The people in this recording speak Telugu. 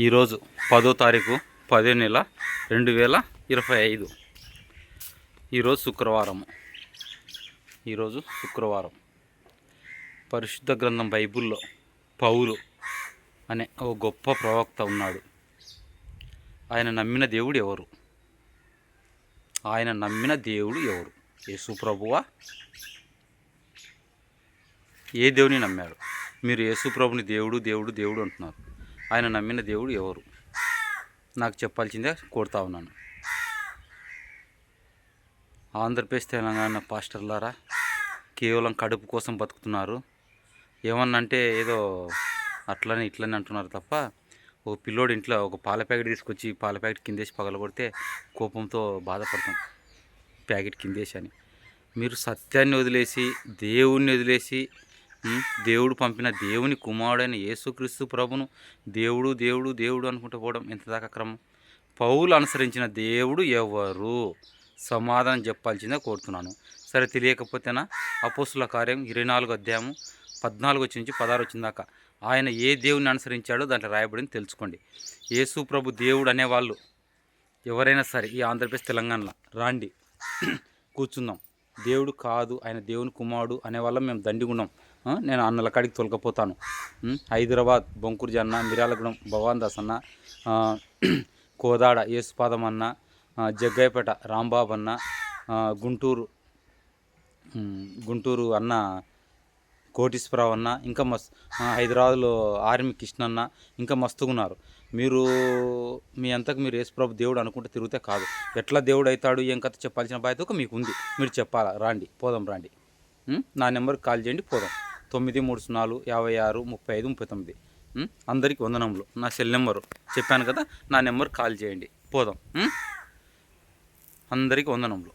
ఈరోజు పదో తారీఖు పదో నెల రెండు వేల ఇరవై ఐదు. ఈరోజు శుక్రవారం ఈరోజు శుక్రవారం. పరిశుద్ధ గ్రంథం బైబిల్లో పౌలు అనే ఓ గొప్ప ప్రవక్త ఉన్నాడు. ఆయన నమ్మిన దేవుడు ఎవరు? ఆయన నమ్మిన దేవుడు ఎవరు? యేసు ప్రభువా? ఏ దేవుని నమ్మాడు? మీరు యేసు ప్రభుని దేవుడు దేవుడు దేవుడు అంటున్నారు. ఆయన నమ్మిన దేవుడు ఎవరు? నాకు చెప్పాల్సిందే కోరుతా ఉన్నాను. ఆంధ్రప్రదేశ్ తెలంగాణ పాస్టర్లారా కేవలం కడుపు కోసం బతుకుతున్నారు. ఏమన్నంటే ఏదో అట్లనే ఇట్లని అంటున్నారు తప్ప ఓ పిల్లోడు ఇంట్లో ఒక పాల ప్యాకెట్ తీసుకొచ్చి పాల ప్యాకెట్ కిందేసి పగలగొడితే కోపంతో బాధపడతాం. ప్యాకెట్ కిందేసి అని. మీరు సత్యాన్ని వదిలేసి దేవుణ్ణి వదిలేసి దేవుడు పంపిన దేవుని కుమారుడైన యేసుక్రీస్తు ప్రభును దేవుడు దేవుడు దేవుడు అనుకుంటూ పోవడం ఎంత దాకా క్రమం? పౌలు అనుసరించిన దేవుడు ఎవరు? సమాధానం చెప్పాల్సిందే కోరుతున్నాను. సరే తెలియకపోతేనా? అపోసుల కార్యం ఇరవై నాలుగు అధ్యాయము పద్నాలుగు వచ్చి నుంచి పదహారు వచ్చిన దాకా. ఆయన ఏ దేవుని అనుసరించాడో దాంట్లో రాయబడింది తెలుసుకోండి. యేసు ప్రభు దేవుడు అనేవాళ్ళు ఎవరైనా సరే ఈ ఆంధ్రప్రదేశ్ తెలంగాణలో. రాండి. కూర్చుందాం. దేవుడు కాదు ఆయన దేవుని కుమారుడు అనే వాళ్ళం మేము దండిగున్నాం నేను అన్నల కాడికి తొలకపోతాను. హైదరాబాద్ బొంకూరు అన్న మిరాలగూడెం భగవాన్ దాస్ అన్న కోదాడ యేసుపాదం అన్న ఆ, జగ్గయ్యపేట రాంబాబు అన్న గుంటూరు గుంటూరు అన్న కోటీశ్వరరావు అన్న ఇంకా మస్తు హైదరాబాద్లో ఆర్మీ కృష్ణ అన్న ఇంకా మస్తుగా ఉన్నారు. మీరు మీ అంతకు మీరు యేసుప్రభు దేవుడు అనుకుంటే తిరిగితే కాదు. ఎట్లా దేవుడు అవుతాడు ఏం కథ చెప్పాల్సిన బాధ్యత ఒక మీకు ఉంది మీరు చెప్పాలా? రాండి పోదాం రాండి. నా నెంబర్కి కాల్ చేయండి పోదాం. తొమ్మిది మూడు సున్నాలు యాభై ఆరు ముప్పై ఐదు ముప్పై తొమ్మిది. అందరికీ వందనములు. నా సెల్ నెంబరు చెప్పాను కదా నా నెంబర్ కాల్ చేయండి పోదాం. అందరికీ వందనములు.